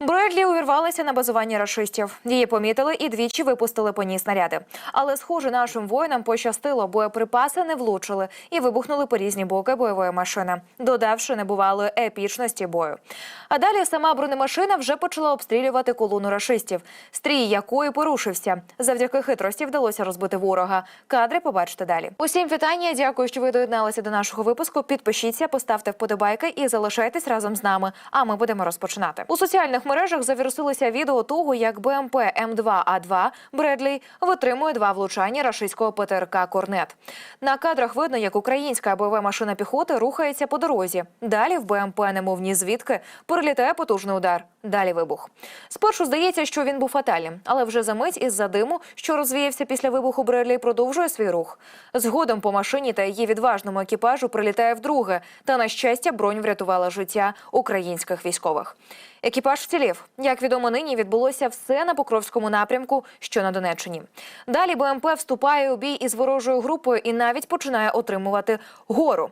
Бредлі увірвалася на базування рашистів. Її помітили і двічі випустили по ній снаряди. Але, схоже, нашим воїнам пощастило, боєприпаси не влучили і вибухнули по різні боки бойової машини, додавши небувалої епічності бою. А далі сама бронемашина вже почала обстрілювати колону рашистів, стрій якої порушився. Завдяки хитрості вдалося розбити ворога. Кадри побачите далі. Усім вітання. Дякую, що ви доєдналися до нашого випуску. Підпишіться, поставте вподобайки і залишайтесь разом з нами. А ми будемо розпочинати. У соціальних мережах завірусилося відео того, як БМП М2А2 Бредлі витримує два влучання рашистського ПТРК Корнет. На кадрах видно, як українська бойова машина піхоти рухається по дорозі. Далі в БМП, немов ні звідки, перелітає потужний удар. Далі вибух. Спершу здається, що він був фатальним, але вже за мить із-за диму, що розвіявся після вибуху Бредлі, продовжує свій рух. Згодом по машині та її відважному екіпажу прилітає вдруге. Та на щастя, бронь врятувала життя українських військових. Екіпаж вцілів. Як відомо, нині відбулося все на Покровському напрямку, що на Донеччині. Далі БМП вступає у бій із ворожою групою і навіть починає отримувати гору.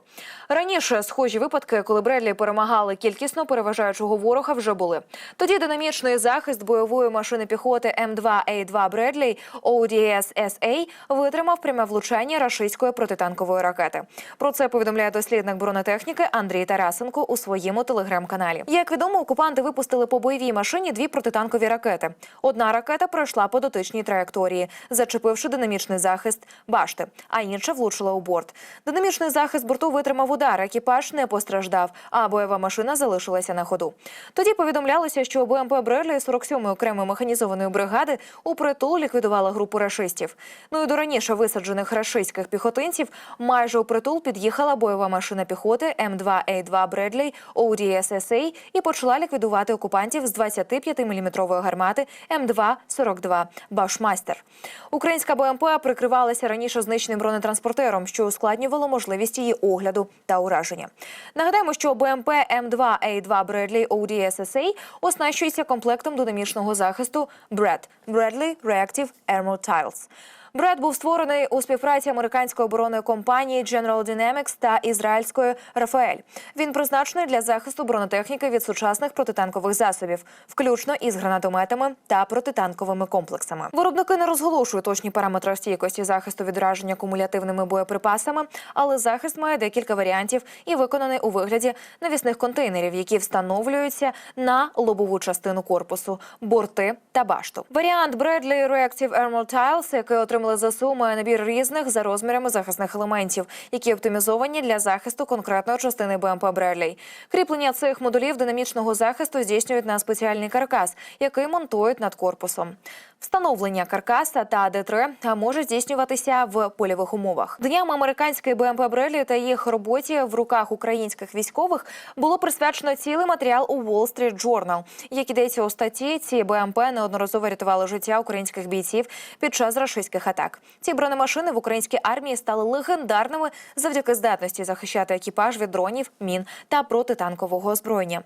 Раніше схожі випадки, коли Бредлі перемагали кількісно переважаючого ворога, вже були. Тоді динамічний захист бойової машини піхоти М2А2 Бредлі ODS-SA витримав пряме влучання рашистської протитанкової ракети. Про це повідомляє дослідник бронетехніки Андрій Тарасенко у своєму телеграм-каналі. Як відомо, окупанти випустили по бойовій машині дві протитанкові ракети. Одна ракета пройшла по дотичній траєкторії, зачепивши динамічний захист башти, а інша влучила у борт. Динамічний захист борту витримав удар. Екіпаж не постраждав, а бойова машина залишилася на ходу. Тоді повідомлялося, що БМП Бредлі 47-ї окремої механізованої бригади у притул ліквідувала групу рашистів. Ну і до раніше висаджених рашистських піхотинців майже у притул під'їхала бойова машина піхоти М2А2 Бредлі ODSSA і почала ліквідувати окупантів з 25-мм гармати М2-42 Башмастер. Українська БМП прикривалася раніше знищеним бронетранспортером, що ускладнювало можливість її огляду та ураження. Нагадаємо, що БМП М2А2 Бредлі ODSSA оснащується комплектом динамічного захисту BRED – Bradley Reactive Armor Tiles. Бред був створений у співпраці американської оборонної компанії General Dynamics та ізраїльської Рафаель. Він призначений для захисту бронетехніки від сучасних протитанкових засобів, включно із гранатометами та протитанковими комплексами. Виробники не розголошують точні параметри стійкості захисту від ураження кумулятивними боєприпасами, але захист має декілька варіантів і виконаний у вигляді навісних контейнерів, які встановлюються на лобову частину корпусу, борти та башту. Варіант Bradley Reactive Armor Tiles, який отримали ЗСУ, має набір різних за розмірами захисних елементів, які оптимізовані для захисту конкретної частини БМП Бредлі. Кріплення цих модулів динамічного захисту здійснюють на спеціальний каркас, який монтують над корпусом. Встановлення каркаса та Д3 може здійснюватися в польових умовах. Дням американської БМП Бредлі та їх роботі в руках українських військових було присвячено цілий матеріал у Wall Street Journal. Як ідеться у статті, ці БМП неодноразово рятували життя українських бійців під час рашистських атак. Ці бронемашини в українській армії стали легендарними завдяки здатності захищати екіпаж від дронів, мін та протитанкового озброєння.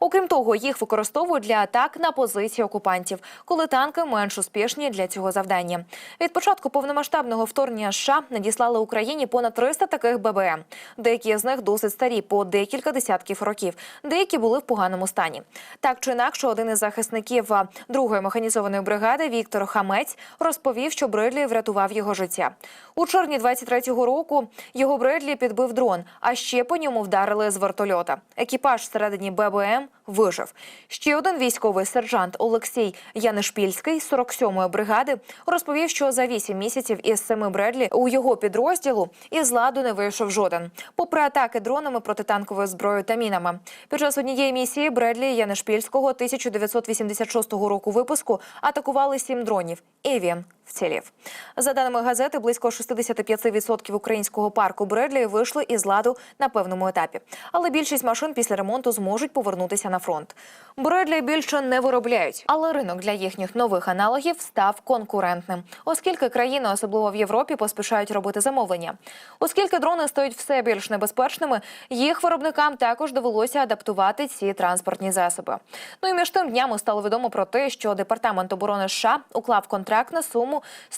Окрім того, їх використовують для атак на позиції окупантів, коли танки менш успішні для цього завдання. Від початку повномасштабного вторгнення США надіслали Україні понад 300 таких ББМ. Деякі з них досить старі, по декілька десятків років. Деякі були в поганому стані. Так чи інакше, один із захисників другої механізованої бригади Віктор Хамець розповів, що Бредлі врятував його життя. У червні 23-го року його Бредлі підбив дрон, а ще по ньому вдарили з вертольота. Екіпаж всередині ББМ вижив. Ще один військовий сержант Олексій Янишпільський з 47-ї бригади розповів, що за 8 місяців із семи Бредлі у його підрозділу із ладу не вийшов жоден. Попри атаки дронами, протитанковою зброєю та мінами. Під час однієї місії Бредлі Янишпільського 1986 року випуску атакували сім дронів. І вцілів. За даними газети, близько 65% українського парку Бредлі вийшли із ладу на певному етапі. Але більшість машин після ремонту зможуть повернутися на фронт. Бредлі більше не виробляють, але ринок для їхніх нових аналогів став конкурентним, оскільки країни, особливо в Європі, поспішають робити замовлення. Оскільки дрони стають все більш небезпечними, їх виробникам також довелося адаптувати ці транспортні засоби. Ну і між тим днями стало відомо про те, що департамент оборони США уклав контракт на суму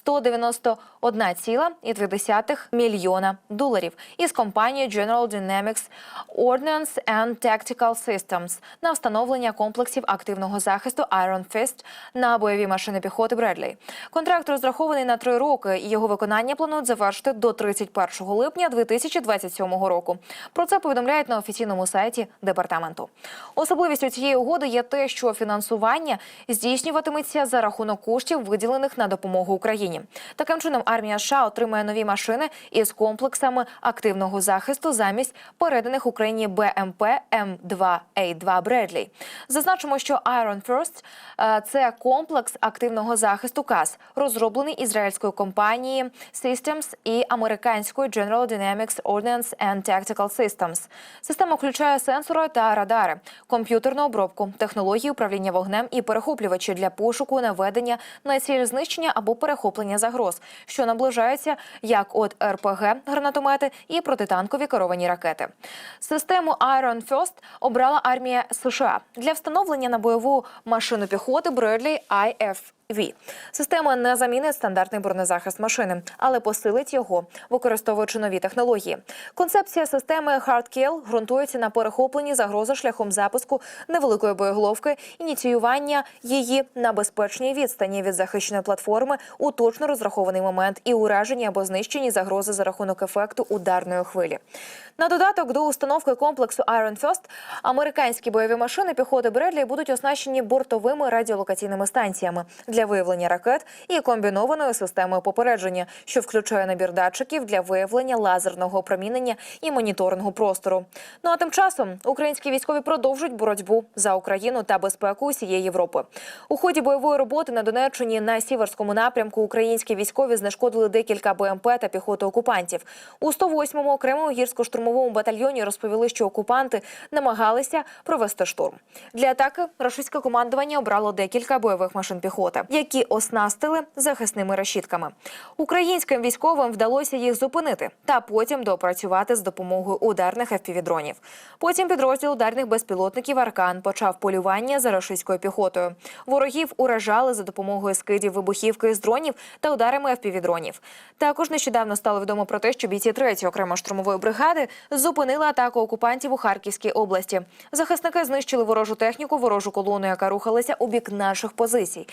191,2 мільйона доларів із компанією General Dynamics Ordnance and Tactical Systems на встановлення комплексів активного захисту Iron Fist на бойові машини піхоти Бредлі. Контракт розрахований на три роки, і його виконання планують завершити до 31 липня 2027 року. Про це повідомляють на офіційному сайті департаменту. Особливістю цієї угоди є те, що фінансування здійснюватиметься за рахунок коштів, виділених на допомогу Україні. Таким чином, армія США отримає нові машини із комплексами активного захисту замість переданих Україні БМП М2А2 Бредлі. Зазначимо, що Iron First е, – це комплекс активного захисту КАС, розроблений ізраїльською компанією Systems і американською General Dynamics Ordnance and Tactical Systems. Система включає сенсори та радари, комп'ютерну обробку, технології управління вогнем і перехоплювачі для пошуку, наведення на ціль знищення або перехоплення загроз, що наближаються як от РПГ, гранатомети і протитанкові керовані ракети. Систему Iron First обрала армія США для встановлення на бойову машину піхоти Bradley IFV. Система не замінить стандартний бронезахист машини, але посилить його, використовуючи нові технології. Концепція системи Hard Kill ґрунтується на перехопленні загрози шляхом запуску невеликої боєголовки, ініціювання її на безпечній відстані від захищеної платформи у точно розрахований момент і ураженні або знищенні загрози за рахунок ефекту ударної хвилі. На додаток до установки комплексу Iron First американські бойові машини піхоти Бредлі будуть оснащені бортовими радіолокаційними станціями для виявлення ракет і комбінованою системою попередження, що включає набір датчиків для виявлення лазерного опромінення і моніторингу простору. Ну а тим часом українські військові продовжують боротьбу за Україну та безпеку усієї Європи. У ході бойової роботи на Донеччині на сіверському напрямку українські військові знешкодили декілька БМП та піхоти окупантів. У 108-му окремому гірсько-штурмовому батальйоні розповіли, що окупанти намагалися провести штурм. Для атаки рашистське командування обрало декілька бойових машин піхоти, які оснастили захисними решітками. Українським військовим вдалося їх зупинити та потім доопрацювати з допомогою ударних FPV-дронів. Потім підрозділ ударних безпілотників Аркан почав полювання за рашистською піхотою. Ворогів уражали за допомогою скидів вибухівки з дронів та ударами FPV-дронів. Також нещодавно стало відомо про те, що бійці 3-ї окремо штурмової бригади зупинили атаку окупантів у Харківській області. Захисники знищили ворожу техніку, ворожу колону, яка рухалася у бік наших позицій.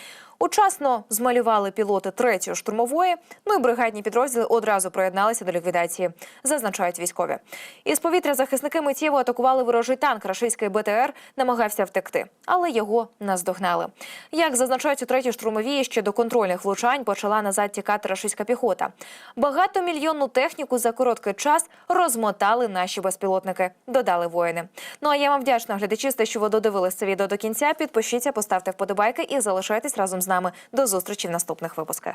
Учасно змалювали пілоти 3-ї штурмової. Ну і бригадні підрозділи одразу приєдналися до ліквідації, зазначають військові. Із повітря захисники миттєво атакували ворожий танк. Рашистський БТР намагався втекти, але його наздогнали. Як зазначають у третій штурмовій, ще до контрольних влучань почала назад тікати рашистська піхота. Багатомільйонну техніку за короткий час розмотали наші безпілотники. Додали воїни. Ну а я вам вдячна глядачі, що ви додивились це відео до кінця. Підпишіться, поставте вподобайки і залишайтесь разом з нами. До зустрічі в наступних випусках.